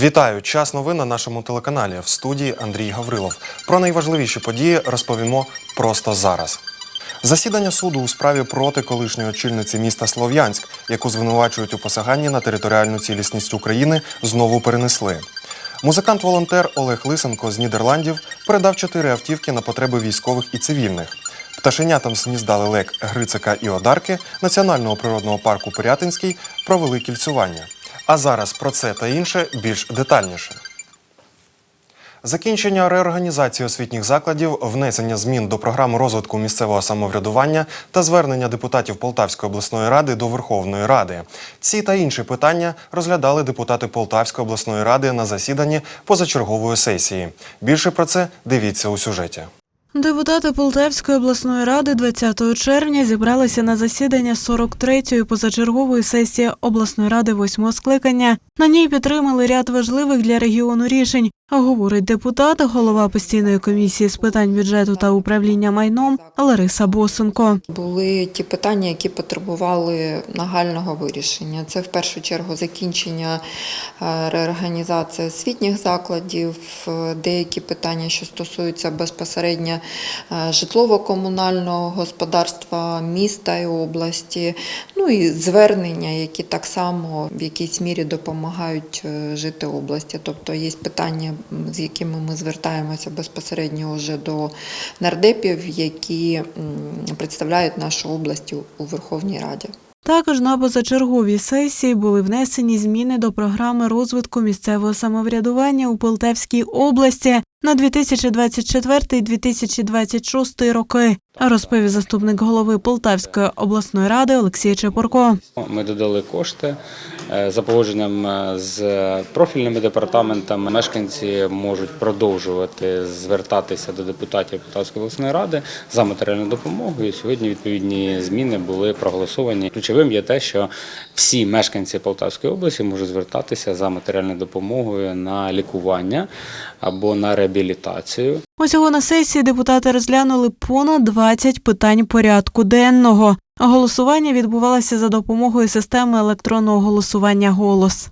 Вітаю! Час новин на нашому телеканалі в студії Андрій Гаврилов. Про найважливіші події розповімо просто зараз. Засідання суду у справі проти колишньої очільниці міста Слов'янськ, яку звинувачують у посяганні на територіальну цілісність України, знову перенесли. Музикант-волонтер Олег Лисенко з Нідерландів передав чотири автівки на потреби військових і цивільних. Пташенятам з гнізда лелек Грицика і Одарки Національного природного парку Пирятинський провели кільцювання. А зараз про це та інше більш детальніше. Закінчення реорганізації освітніх закладів, внесення змін до програми розвитку місцевого самоврядування та звернення депутатів Полтавської обласної ради до Верховної Ради. Ці та інші питання розглядали депутати Полтавської обласної ради на засіданні позачергової сесії. Більше про це дивіться у сюжеті. Депутати Полтавської обласної ради 20 червня зібралися на засідання 43-ї позачергової сесії обласної ради восьмого скликання. На ній підтримали ряд важливих для регіону рішень. Говорить депутат, голова постійної комісії з питань бюджету та управління майном Лариса Босенко. Були ті питання, які потребували нагального вирішення. Це в першу чергу закінчення е, реорганізації освітніх закладів, е, деякі питання, що стосуються безпосередньо е, житлово-комунального господарства міста і області, ну і звернення, які так само в якійсь мірі допомагають е, жити області. Тобто є питання, з якими ми звертаємося безпосередньо вже до нардепів, які представляють нашу область у- Верховній Раді. Також на позачерговій сесії були внесені зміни до програми розвитку місцевого самоврядування у Полтавській області на 2024-2026 роки, розповів заступник голови Полтавської обласної ради Олексій Чепурко. Ми додали кошти за погодженням е, з профільними департаментами. Мешканці можуть продовжувати звертатися до депутатів Полтавської обласної ради за матеріальною допомогою. Сьогодні відповідні зміни були проголосовані. Ключовим є те, що всі мешканці Полтавської області можуть звертатися за матеріальною допомогою на лікування або на реабілітацію. Усього на сесії депутати розглянули понад 20 питань порядку денного. Голосування відбувалося за допомогою системи електронного голосування «Голос».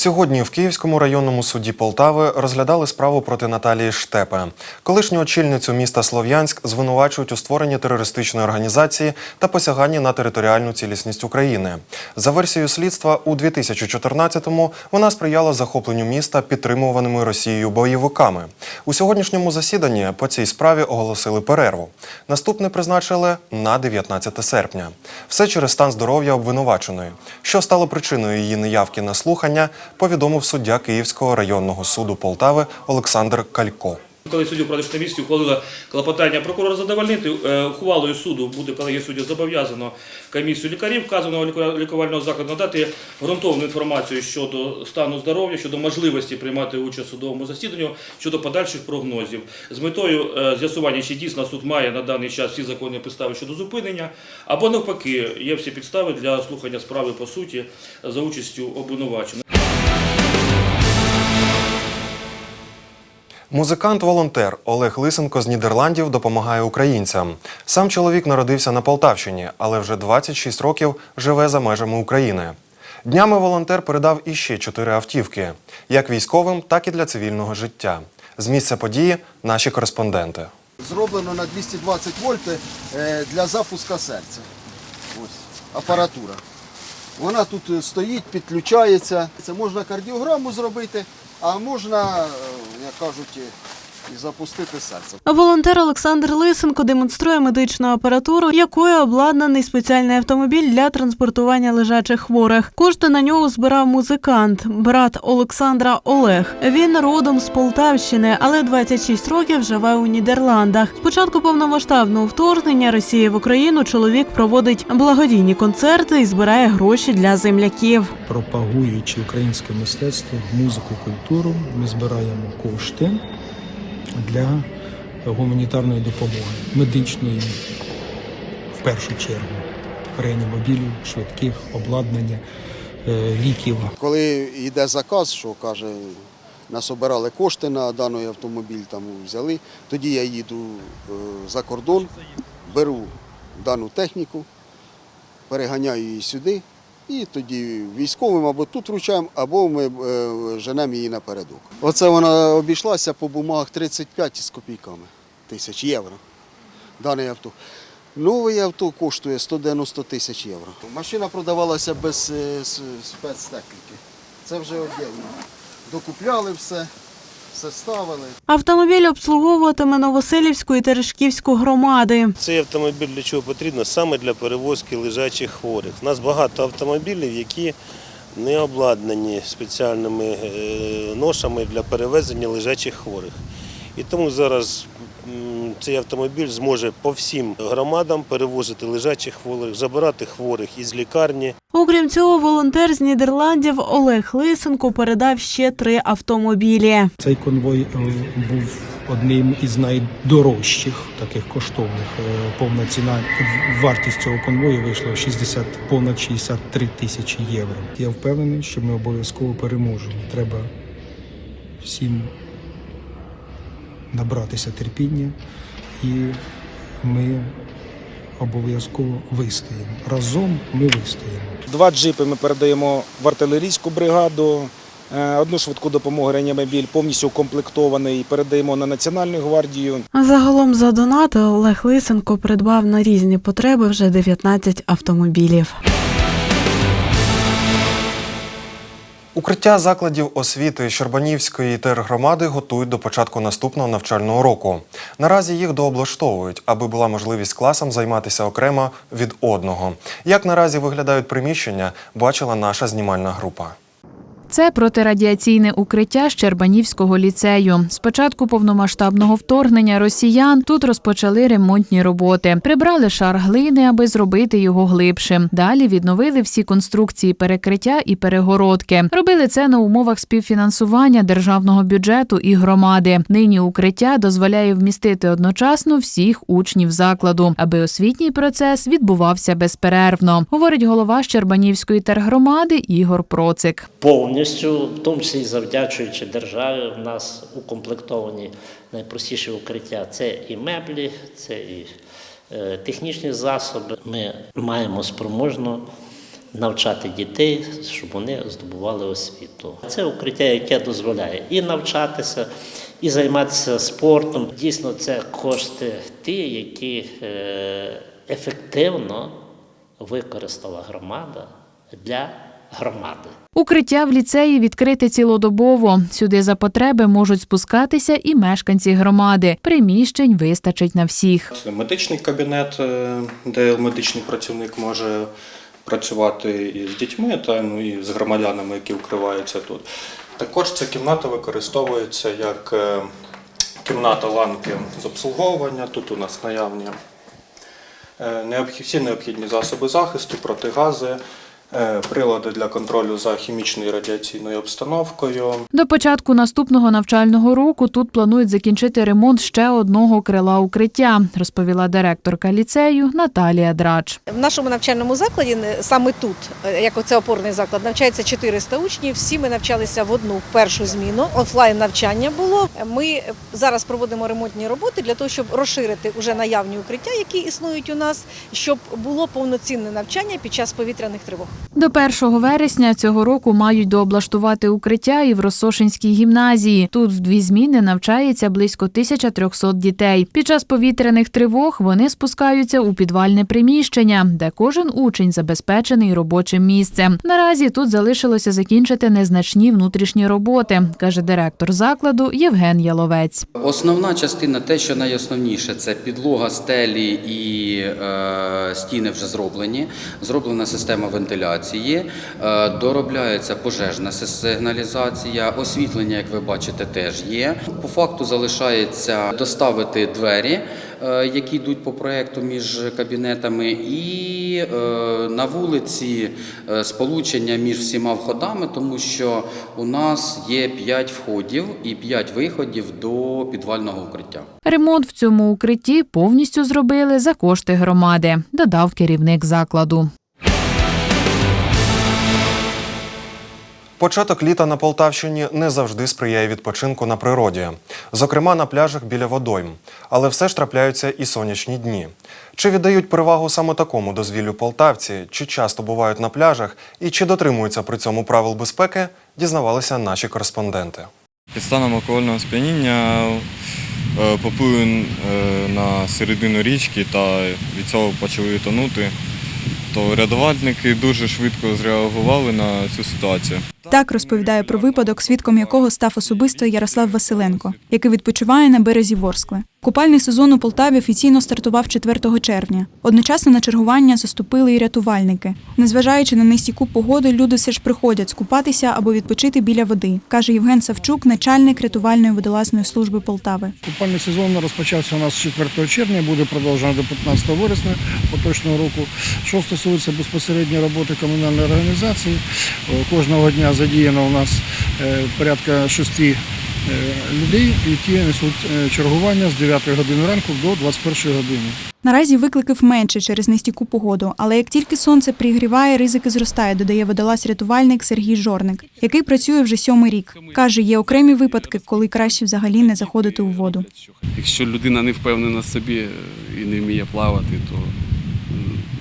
Сьогодні в Київському районному суді Полтави розглядали справу проти Наталії Штепе. Колишню очільницю міста Слов'янськ звинувачують у створенні терористичної організації та посяганні на територіальну цілісність України. За версією слідства, у 2014-му вона сприяла захопленню міста підтримуваними Росією бойовиками. У сьогоднішньому засіданні по цій справі оголосили перерву. Наступне призначили на 19 серпня. Все через стан здоров'я обвинуваченої. Що стало причиною її неявки на слухання, повідомив суддя Київського районного суду Полтави Олександр Калько. Коли суддя продажна місці ухвалила клопотання прокурора задовольнити, е, ухвалою суду буде колегія суддя зобов'язано комісію лікарів вказаного ліку- лікувального закладу надати ґрунтовну інформацію щодо стану здоров'я, щодо можливості приймати участь у судовому засіданні, щодо подальших прогнозів. З метою е, з'ясування, чи дійсно суд має на даний час всі законні підстави щодо зупинення, або навпаки, є всі підстави для слухання справи по суті за участю обвинуваченого. Музикант-волонтер Олег Лисенко з Нідерландів допомагає українцям. Сам чоловік народився на Полтавщині, але вже 26 років живе за межами України. Днями волонтер передав іще чотири автівки, як військовим, так і для цивільного життя. З місця події наші кореспонденти. Зроблено на 220 вольт е, для запуска серця. Ось апаратура. Вона тут е, стоїть, підключається. Це можна кардіограму зробити, а можна, е, як кажуть, і запустити серце. Волонтер Олександр Лисенко демонструє медичну апаратуру, якою обладнаний спеціальний автомобіль для транспортування лежачих хворих. Кошти на нього збирав музикант, брат Олександра Олег. Він родом з Полтавщини, але 26 років живе у Нідерландах. З початку повномасштабного вторгнення Росії в Україну чоловік проводить благодійні концерти і збирає гроші для земляків. пропагуючи українське мистецтво, музику, культуру, ми збираємо кошти для гуманітарної допомоги, медичної в першу чергу, реанімобілів, швидких, обладнання, е, ліків. Коли йде заказ, що каже, нас обирали кошти на даний автомобіль, там взяли, тоді я їду е, за кордон, беру дану техніку, переганяю її сюди І тоді військовим або тут вручаємо, або ми е, женемо її напередок. Оце вона обійшлася по бумагах 35 з копійками тисяч євро. Дане авто. Нове авто коштує 190 тисяч євро. Машина продавалася без е, спецтехніки. Це вже віддільно. Докупляли все, все ставили. Автомобіль обслуговуватиме Новоселівську і Терешківську громади. Цей автомобіль для чого потрібно? Саме для перевозки лежачих хворих. У нас багато автомобілів, які не обладнані спеціальними е, ношами для перевезення лежачих хворих. І тому зараз цей автомобіль зможе по всім громадам перевозити лежачих хворих, забирати хворих із лікарні. Окрім цього, волонтер з Нідерландів Олег Лисенко передав ще три автомобілі. Цей конвой е, був одним із найдорожчих, таких коштовних. Е, Повна ціна вартість цього конвою вийшла в 60, понад 63 тисячі євро. Я впевнений, що ми обов'язково переможемо. Треба всім набратися терпіння, і ми обов'язково вистоїмо. Разом ми вистоїмо. Два джипи ми передаємо в артилерійську бригаду. е, Одну швидку допомогу реанімобіль повністю укомплектований. Передаємо на Національну гвардію. Загалом за донати Олег Лисенко придбав на різні потреби вже 19 автомобілів. Укриття закладів освіти Щербанівської тергромади готують до початку наступного навчального року. Наразі їх дооблаштовують, аби була можливість класам займатися окремо від одного. Як наразі виглядають приміщення, бачила наша знімальна група. Це протирадіаційне укриття Щербанівського ліцею. З початку повномасштабного вторгнення росіян тут розпочали ремонтні роботи. Прибрали шар глини, аби зробити його глибшим. Далі відновили всі конструкції перекриття і перегородки. Робили це на умовах співфінансування державного бюджету і громади. Нині укриття дозволяє вмістити одночасно всіх учнів закладу, аби освітній процес відбувався безперервно, говорить голова Щербанівської тергромади Ігор Процик. повністю, в тому числі завдячуючи державі, в нас укомплектовані найпростіші укриття. Це і меблі, це і е, технічні засоби. Ми маємо спроможно навчати дітей, щоб вони здобували освіту. Це укриття, яке дозволяє і навчатися, і займатися спортом. Дійсно, це кошти ті, які е, ефективно використала громада для громади. Укриття в ліцеї відкрите цілодобово. Сюди за потреби можуть спускатися і мешканці громади. Приміщень вистачить на всіх. Це медичний кабінет, е, де медичний працівник може працювати і з дітьми, та ну, і з громадянами, які укриваються тут. Також ця кімната використовується як е, кімната ланки з обслуговування. Тут у нас наявні е, всі необхідні засоби захисту, протигази, прилади для контролю за хімічною радіаційною обстановкою. До початку наступного навчального року тут планують закінчити ремонт ще одного крила укриття, розповіла директорка ліцею Наталія Драч. В нашому навчальному закладі, не- саме тут, е, як оце опорний заклад, навчається 400 учнів. Всі ми навчалися в одну першу зміну. Офлайн навчання було. Ми зараз проводимо ремонтні роботи для того, щоб розширити уже наявні укриття, які існують у нас, щоб було повноцінне навчання під час повітряних тривог. До 1 вересня цього року мають дооблаштувати укриття і в Росошинській гімназії. Тут в дві зміни навчається близько 1300 дітей. Під час повітряних тривог вони спускаються у підвальне приміщення, де кожен учень забезпечений робочим місцем. Наразі тут залишилося закінчити незначні внутрішні роботи, каже директор закладу Євген Яловець. Основна частина, те, що найосновніше, це підлога, стелі і е, стіни вже зроблені. Зроблена система вентиляції, е, доробляється пожежна сигналізація, освітлення, як ви бачите, теж є. По факту залишається доставити двері, е, які йдуть по проекту між кабінетами, і е, на вулиці сполучення між всіма входами, тому що у нас є 5 входів і 5 виходів до підвального укриття. Ремонт в цьому укритті повністю зробили за кошти громади, додав керівник закладу. Початок літа на Полтавщині не завжди сприяє відпочинку на природі, зокрема на пляжах біля водойм. Але все ж трапляються і сонячні дні. Чи віддають перевагу саме такому дозвіллю полтавці, чи часто бувають на пляжах і чи дотримуються при цьому правил безпеки, дізнавалися наші кореспонденти. Під станом алкогольного сп'яніння е, поплив е, на середину річки та від цього почали тонути, то рятувальники дуже швидко зреагували на цю ситуацію. Так розповідає про випадок, свідком якого став особисто Ярослав Василенко, який відпочиває на березі Ворскли. Купальний сезон у Полтаві офіційно стартував 4 червня. Одночасно на чергування заступили і рятувальники. Незважаючи на нестійку погоду, люди все ж приходять скупатися або відпочити біля води, каже Євген Савчук, начальник рятувальної водолазної служби Полтави. Купальний сезон розпочався у нас 4 червня, буде продовжено до 15 вересня поточного року. Що стосується безпосередньо роботи комунальної організації, кожного дня задіяно у нас е, порядка шести людей, які несуть е, чергування з 9 години ранку до 21 години. Наразі викликів менше через нестійку погоду, але як тільки сонце пригріває, ризики зростає, додає водолаз-рятувальник Сергій Жорник, який працює вже сьомий рік. Каже, є окремі випадки, коли краще взагалі не заходити у воду. Якщо людина не впевнена в собі е, і не вміє плавати, то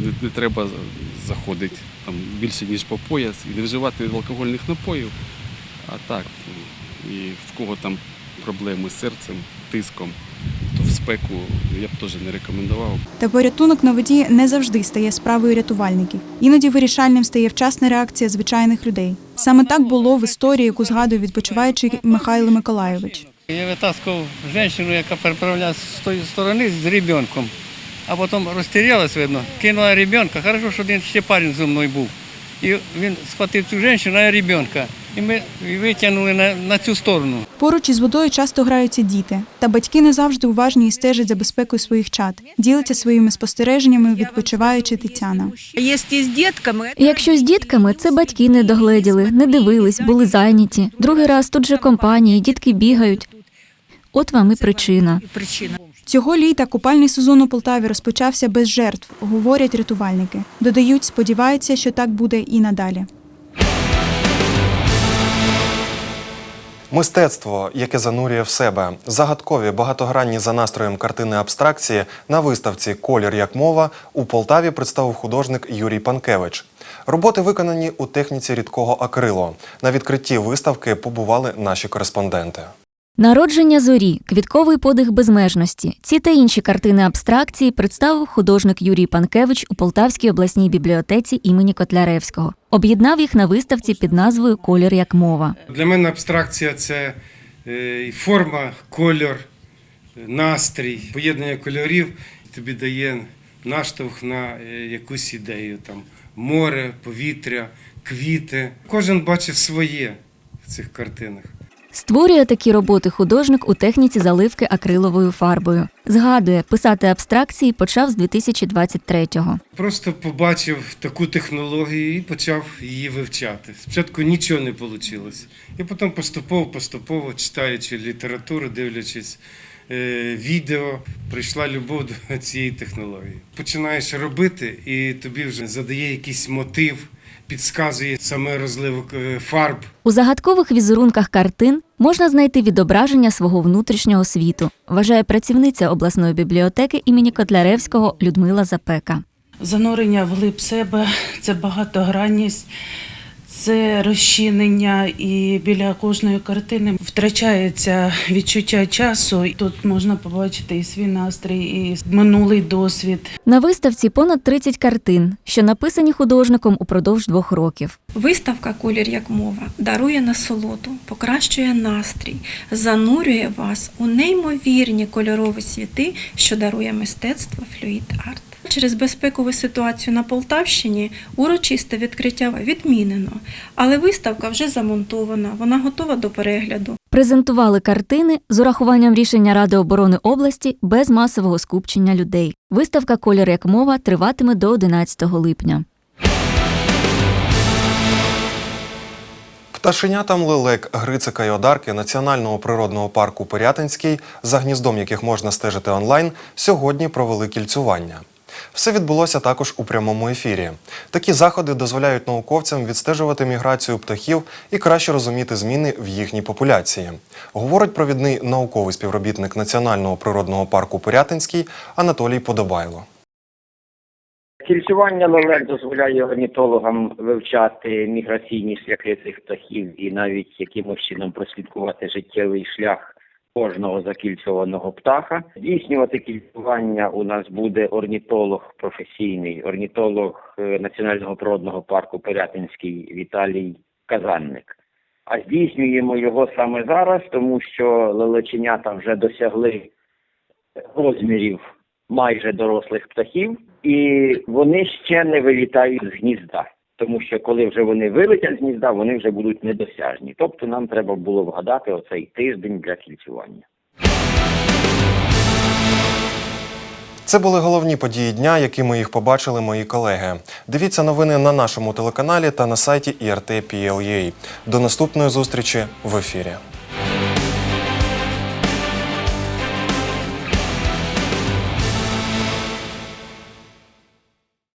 не, не треба заходити там більше ніж по пояс і не вживати алкогольних напоїв. А так, ну, і в кого там проблеми з серцем, тиском, то в спеку я б теж не рекомендував. Та порятунок на воді не завжди стає справою рятувальників. Іноді вирішальним стає вчасна реакція звичайних людей. Саме так було в історії, яку згадує відпочиваючий Михайло Миколайович. Я витаскував жінку, яка переправлялася з тої сторони з ребенком, а потім розтерялась, видно, кинула ребенка. Хорошо, що один ще парень зі мною був. І він схватив цю жінку і ребенка. І ми витягнули на, на цю сторону. Поруч із водою часто граються діти, та батьки не завжди уважні і стежать за безпекою своїх чад. Ділиться своїми спостереженнями, відпочиваючи Тетяна. Якщо з дітками, це батьки не догледіли, не дивились, були зайняті. Другий раз тут же компанії, дітки бігають. От вам і причина. Цього літа купальний сезон у Полтаві розпочався без жертв, говорять рятувальники. Додають, сподіваються, що так буде і надалі. Мистецтво, яке занурює в себе, загадкові багатогранні за настроєм картини абстракції на виставці Колір як мова у Полтаві представив художник Юрій Панкевич. Роботи виконані у техніці рідкого акрилу. На відкритті виставки побували наші кореспонденти. Народження зорі, квітковий подих безмежності. Ці та інші картини абстракції представив художник Юрій Панкевич у Полтавській обласній бібліотеці імені Котляревського. Об'єднав їх на виставці під назвою Колір як мова. Для мене абстракція це е, форма, кольор, настрій, поєднання кольорів тобі дає наштовх на е, якусь ідею. Там море, повітря, квіти. Кожен бачив своє в цих картинах. Створює такі роботи художник у техніці заливки акриловою фарбою. Згадує, писати абстракції почав з 2023-го. Просто побачив таку технологію і почав її вивчати. Спочатку нічого не вийшло. І потім поступово, поступово, читаючи літературу, дивлячись е, відео, прийшла любов до цієї технології. Починаєш робити, і тобі вже задає якийсь мотив, підказує саме розливок е, фарб. У загадкових візерунках картин можна знайти відображення свого внутрішнього світу, вважає працівниця обласної бібліотеки імені Котляревського Людмила Запека. Занурення вглиб себе, це багатогранність, це розчинення, і біля кожної картини втрачається відчуття часу. Тут можна побачити і свій настрій, і минулий досвід. На виставці понад 30 картин, що написані художником упродовж двох років. Виставка Колір як мова дарує насолоду, покращує настрій, занурює вас у неймовірні кольорові світи, що дарує мистецтво Флюїд Арт. Через безпекову ситуацію на Полтавщині урочисте відкриття відмінено, але виставка вже замонтована, вона готова до перегляду. Презентували картини з урахуванням рішення Ради оборони області без масового скупчення людей. Виставка Колір як мова триватиме до 11 липня. Пташенятам лелек, грицика й одарки Національного природного парку Пирятинський, за гніздом яких можна стежити онлайн, сьогодні провели кільцювання. Все відбулося також у прямому ефірі. Такі заходи дозволяють науковцям відстежувати міграцію птахів і краще розуміти зміни в їхній популяції. Говорить провідний науковий співробітник Національного природного парку Пирятинський Анатолій Подобайло. Кільцювання лелек дозволяє орнітологам вивчати міграційні шляхи цих птахів і навіть якимось чином прослідкувати життєвий шлях кожного закільцьованого птаха. Здійснювати кільцювання у нас буде орнітолог професійний, орнітолог е, Національного природного парку Пирятинський Віталій Казанник. А здійснюємо його саме зараз, тому що лелеченята вже досягли розмірів майже дорослих птахів, і вони ще не вилітають з гнізда. Тому що коли вже вони вилетять з гнізда, вони вже будуть недосяжні. Тобто нам треба було вгадати оцей тиждень для кільцювання. Це були головні події дня, які ми їх побачили мої колеги. Дивіться новини на нашому телеканалі та на сайті IRT.PLA. До наступної зустрічі в ефірі.